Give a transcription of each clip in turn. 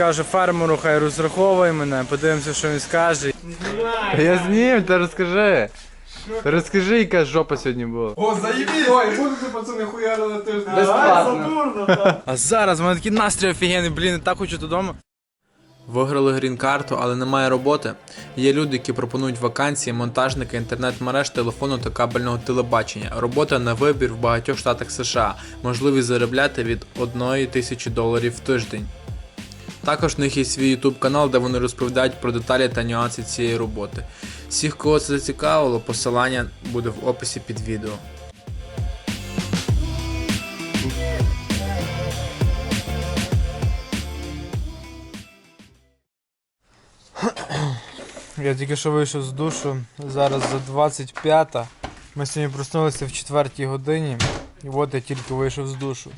скаже фермеру, хай розраховує мене, подивимося, що він скаже. Я знім, ти розкажи. Ти розкажи, яка жопа сьогодні була. О, заебись! Ой, будете пацани хуяри на тиждень. Безплатно. А зараз в мене такий настрій офігенний, блін, я так хочу додому. Виграли грін-карту, але немає роботи. Є люди, які пропонують вакансії, монтажники інтернет-мереж, телефону та кабельного телебачення. Робота на вибір в багатьох штатах США. Можливість заробляти від 1 тисячі доларів в тиждень. Також в них є свій YouTube канал, де вони розповідають про деталі та нюанси цієї роботи. Всіх, кого це зацікавило, посилання буде в описі під відео. Я тільки що вийшов з душу, зараз за 25. Ми сьогодні проснулися в 4 годині, і от я тільки вийшов з душу.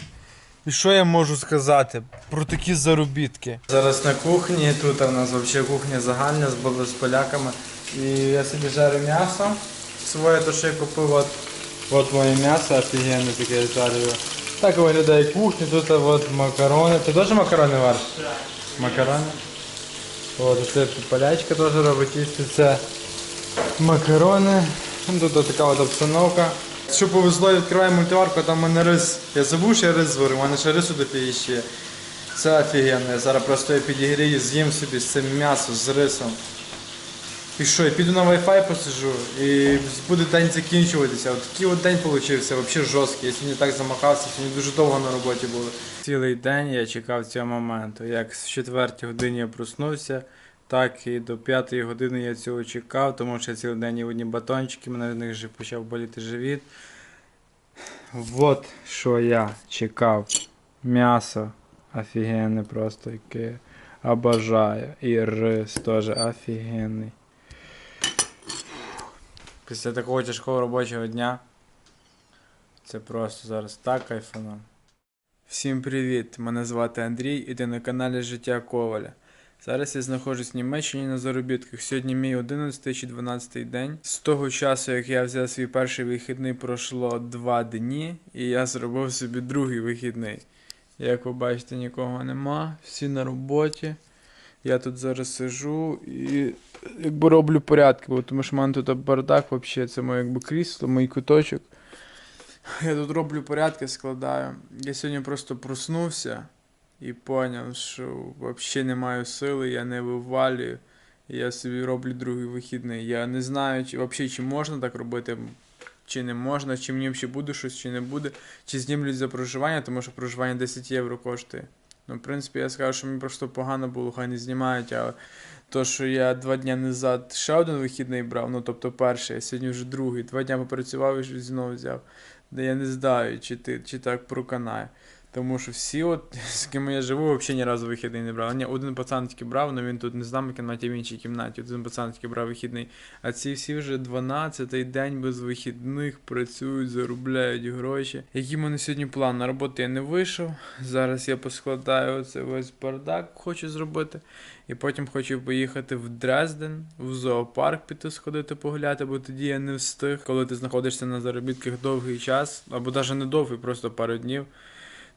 І що я можу сказати про такі заробітки? Зараз на кухні, тут у нас взагалі кухня загальна з, з поляками. І я собі жарю м'ясо своє, то що я купив. От, от моє м'ясо офігенне таке я жарю. Так виглядає кухня, тут от макарони. Ти теж макарони вариш? Макарони. От, це полячка теж робить це макарони. Тут от така от обстановка. Що повезло, відкриваю мультиварку, а там мене рис. Я забув, що я рис зварив, у мене ще рису до ще. Це офігенно. Я зараз просто я підігрію, з'їм собі з цим м'ясо з рисом. І що, я піду на Wi-Fi посижу і буде день закінчуватися. От такий от день получився, взагалі жорсткий. Я сьогодні так замахався, сьогодні дуже довго на роботі було. Цілий день я чекав цього моменту. Як з 4 годині я проснувся, так і до 5 години я цього чекав, тому що цілий день їв одні батончики, мене від них вже почав боліти живіт. Вот що я чекав. М'ясо офігенне просто яке. Обожаю. І рис теж офігенний. Після такого тяжкого робочого дня. Це просто зараз так кайфано. Всім привіт! Мене звати Андрій і ти на каналі Життя Коваля. Зараз я знаходжусь в Німеччині на заробітках. Сьогодні мій 11 чи 12 день. З того часу, як я взяв свій перший вихідний, пройшло 2 дні, і я зробив собі другий вихідний. Як ви бачите, нікого нема, всі на роботі. Я тут зараз сижу і якби роблю порядки, бо тому що в мене тут бардак, взагалі, це моє якби крісло, мій куточок. Я тут роблю порядки, складаю. Я сьогодні просто проснувся і зрозумів, що взагалі не маю сили, я не вивалюю. Я собі роблю другий вихідний. Я не знаю, чи взагалі чи можна так робити, чи не можна, чи мені взагалі буде щось, чи не буде, чи знімлють за проживання, тому що проживання 10 євро коштує. Ну, в принципі, я скажу, що мені просто погано було, хай не знімають, але то, що я два дні назад ще один вихідний брав, ну тобто перший, а сьогодні вже другий. Два дні попрацював і знову взяв. Де я не знаю, чи ти чи так проканає. Тому що всі, от, з ким я живу, взагалі ні разу вихідний не брав. Ні, один пацан тільки брав, але він тут не з нами кімнаті, в іншій кімнаті. Один пацан тільки брав вихідний. А ці всі вже 12-й день без вихідних працюють, заробляють гроші. Який в мене сьогодні план? На роботу я не вийшов. Зараз я поскладаю оце весь бардак, хочу зробити. І потім хочу поїхати в Дрезден, в зоопарк піти сходити погуляти, бо тоді я не встиг, коли ти знаходишся на заробітках довгий час, або навіть не довгий, просто пару днів.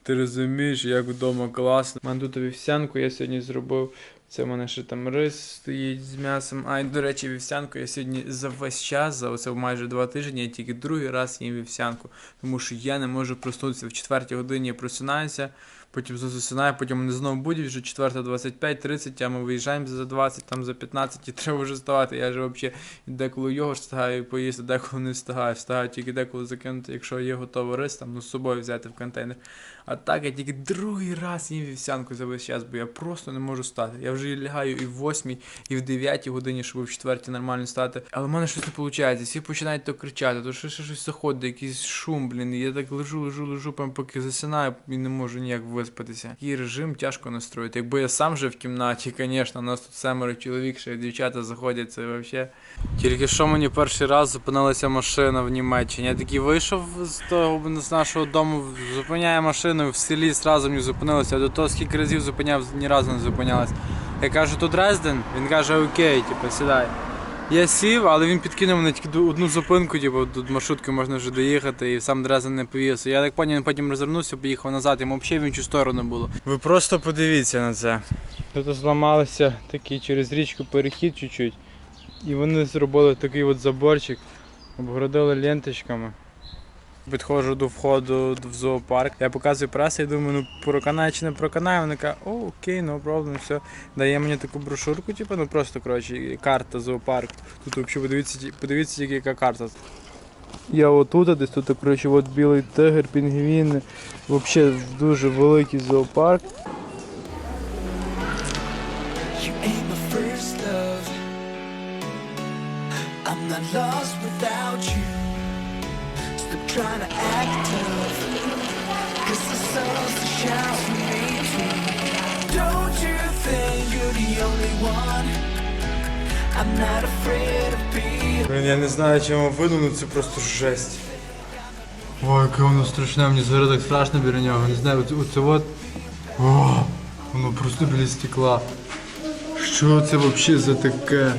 Ти розумієш, як вдома класно. У мене тут вівсянку я сьогодні зробив. Це в мене ще там рис стоїть з м'ясом. А, до речі, вівсянку я сьогодні за весь час, за оце майже два тижні, я тільки другий раз їм вівсянку. Тому що я не можу проснутися в четвертій годині, я просинаюся, потім засинаю, потім мене знову будуть, вже 4.25, 30, а ми виїжджаємо за 20, там за 15 і треба вже вставати. Я ж взагалі деколи його встигаю поїсти, деколи не встигаю. Встигаю тільки деколи закинути, якщо є готовий рис, там ну, з собою взяти в контейнер. А так я тільки другий раз їм вівсянку за весь час, бо я просто не можу стати. Я вже лягаю і в 8, і в 9 годині, щоб в 4 нормально стати. Але в мене щось не виходить. Всі починають то кричати, то що ще щось заходить, якийсь шум, блін. Я так лежу, лежу, лежу, поки засинаю і не можу ніяк виспатися. Такий режим тяжко настроїти. Якби я сам жив в кімнаті, звісно, у нас тут семеро чоловік, ще дівчата заходять, це взагалі. Тільки що мені перший раз зупинилася машина в Німеччині. Я такий вийшов з того з нашого дому, зупиняє машину в селі, зразу мені зупинилося. До того скільки разів зупиняв, ні разу не зупинялась. Я кажу, тут Дрезден, він каже, окей, типу, сідай. Я сів, але він підкинув мене тільки одну зупинку, типу, тут маршрутки можна вже доїхати, і сам одразу не повівся. Я так поняв, потім розвернувся, поїхав назад, йому взагалі в іншу сторону було. Ви просто подивіться на це. Тут зламалися такий через річку перехід чуть-чуть. І вони зробили такий от заборчик, обгородили ленточками. Підходжу до входу в зоопарк. Я показую пресу і думаю, ну проканає чи не проканає. Вона каже, о, окей, no problem, все. Дає мені таку брошурку, типу, ну просто коротше, карта зоопарку. Тут взагалі подивіться, подивіться, тільки яка карта. Я отут, десь тут, коротше, от білий тигр, пінгвіни. Взагалі дуже великий зоопарк. Lost trying. Блін, я не знаю, чи вам видно, це просто жесть. Ой, яке воно страшне, мені зараз так страшно біля нього. Не знаю, оце от. О, воно просто біля стекла. Що це взагалі за таке?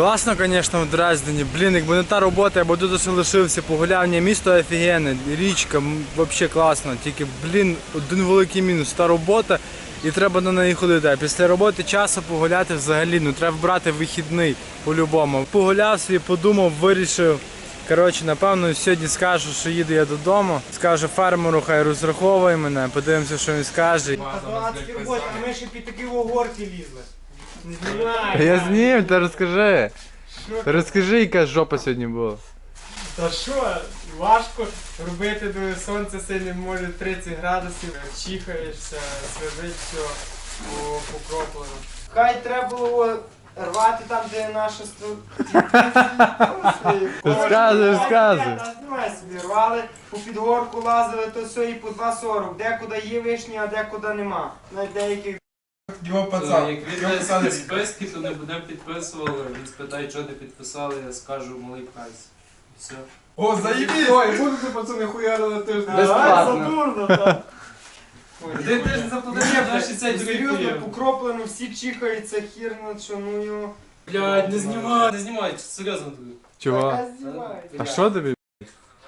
Класно, звісно, в Дрездені. Блін, якби не та робота, я б тут ще лишився, погуляв. Ні, місто офігенне, річка, взагалі класно. Тільки, блін, один великий мінус. Та робота і треба на неї ходити. А після роботи часу погуляти взагалі, ну треба брати вихідний по-любому. Погуляв собі, подумав, вирішив. Коротше, напевно, сьогодні скажу, що їду я додому. Скажу фермеру, хай розраховує мене, подивимося, що він скаже. Ми ще під такі огорки лізли. Не знімай. Я зніму, ти розкажи. Ти розкажи, яка жопа сьогодні була. Та що, важко робити, до сонце сильне може 30 градусів, чихаєшся, свежить все по- покроплено. Хай треба було рвати там, де наша. Розказуй, розказуй. Собі, рвали, по підгорку лазили, то все і по 2,40. Декуди є вишні, а декуди нема. Навіть деяких його То, Як він дасть підписки, то не будемо підписували. Він спитає, що не підписали, я скажу малий прайс. І все. О, заїбі! Ой, будете пацани хуярили на тиждень. Безплатно. Задурно, так. Ти теж заплатив наші цей Серйозно, другий покроплено, всі чихаються, хір на що, ну його. Блядь, не знімай, не знімай, серйозно тобі. Чого? Та. А що тобі?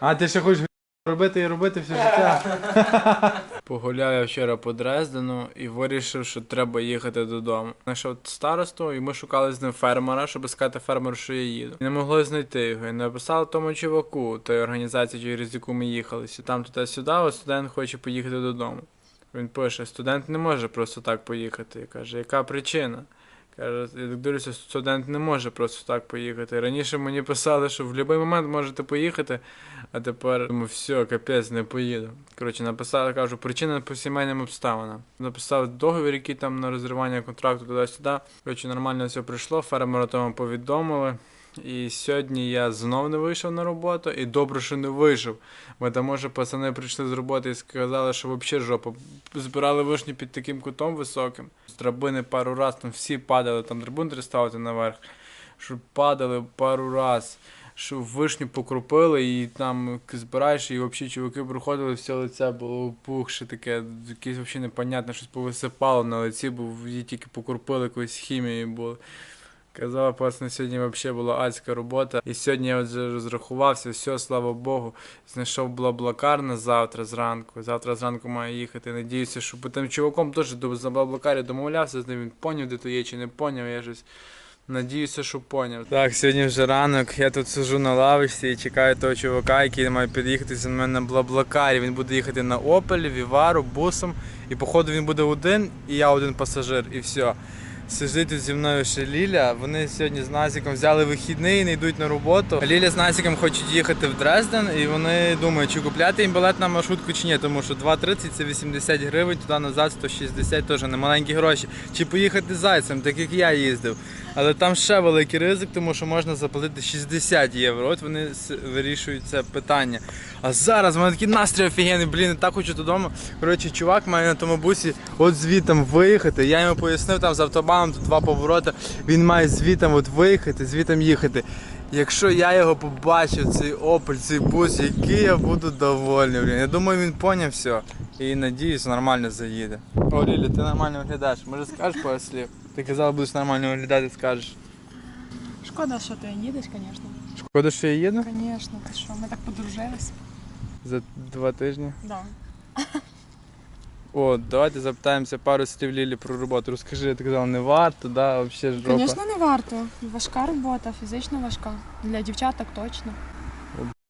А ти ще хочеш робити і робити все життя? Погуляв я вчора по Дрездену і вирішив, що треба їхати додому. Знайшов старосту, і ми шукали з ним фермера, щоб сказати фермеру, що я їду. І не могли знайти його. І написали тому чуваку, тої організації, через яку ми їхали. І там туди-сюди, а студент хоче поїхати додому. Він пише: студент не може просто так поїхати. Каже, яка причина? Каже, я так дивлюся, студент не може просто так поїхати. Раніше мені писали, що в будь-який момент можете поїхати, а тепер думаю, все, капець, не поїду. Коротше, написали, кажу, причина по сімейним обставинам. Написав договір, який там на розривання контракту туди-сюди. Коротше, нормально все прийшло, фермера тому повідомили. І сьогодні я знов не вийшов на роботу, і добре, що не вийшов. Бо тому що пацани прийшли з роботи і сказали, що взагалі жопа. Збирали вишні під таким кутом високим. З драбини пару раз, там всі падали, там драбун треба ставити наверх. Що падали пару раз. Що вишню покропили і там збираєш, і взагалі чуваки приходили, все лице було опухше таке, якесь взагалі непонятне, щось повисипало на лиці, бо її тільки покропили якоюсь хімією було. Казала, пацани, сьогодні взагалі була адська робота. І сьогодні я вже розрахувався, все, слава Богу, знайшов блаблакар на завтра зранку. Завтра зранку маю їхати. Надіюся, що по тим чуваком теж до- за блаблакарі домовлявся з ним. Він поняв, де то є чи не поняв. Я щось надіюся, що поняв. Так, сьогодні вже ранок. Я тут сижу на лавочці і чекаю того чувака, який має під'їхати зі мною на блаблакарі. Він буде їхати на Опель, Вівару, бусом. І походу він буде один, і я один пасажир, і все. Сидить тут зі мною ще Ліля. Вони сьогодні з Назіком взяли вихідний і не йдуть на роботу. Ліля з Назіком хочуть їхати в Дрезден, і вони думають, чи купляти їм білет на маршрутку чи ні, тому що 2,30 це 80 гривень, туди назад 160 теж не маленькі гроші. Чи поїхати зайцем, так як я їздив. Але там ще великий ризик, тому що можна заплатити 60 євро. От вони вирішують це питання. А зараз в мене такий настрій офігенний, блін, так хочу додому. Коротше, чувак має на тому бусі от звітом виїхати. Я йому пояснив, там з автобаном тут два повороти. Він має звітом от виїхати, звітом їхати. Якщо я його побачив, цей Opel, цей бус, який я буду довольний. Блін. Я думаю, він поняв все. І надіюсь, нормально заїде. О, Лілі, ти нормально виглядаєш. Може скажеш пару слів? Ти казала, будеш нормально виглядати, скажеш. Шкода, що ти їдеш, звісно. Шкода, що я їду Звісно, ти що, ми так подружились. за два тижні. Да. О, давайте запитаємося пару слів Лілі про роботу. Розкажи, ти казала, не варто, да, взагалі жопа. Звісно, не варто. Важка робота, фізично важка. Для дівчаток точно.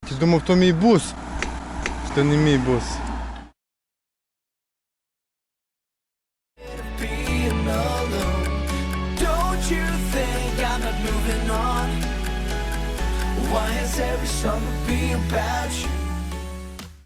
Ти думав, то мій бус. Це не мій бус. Why is every summer be about you?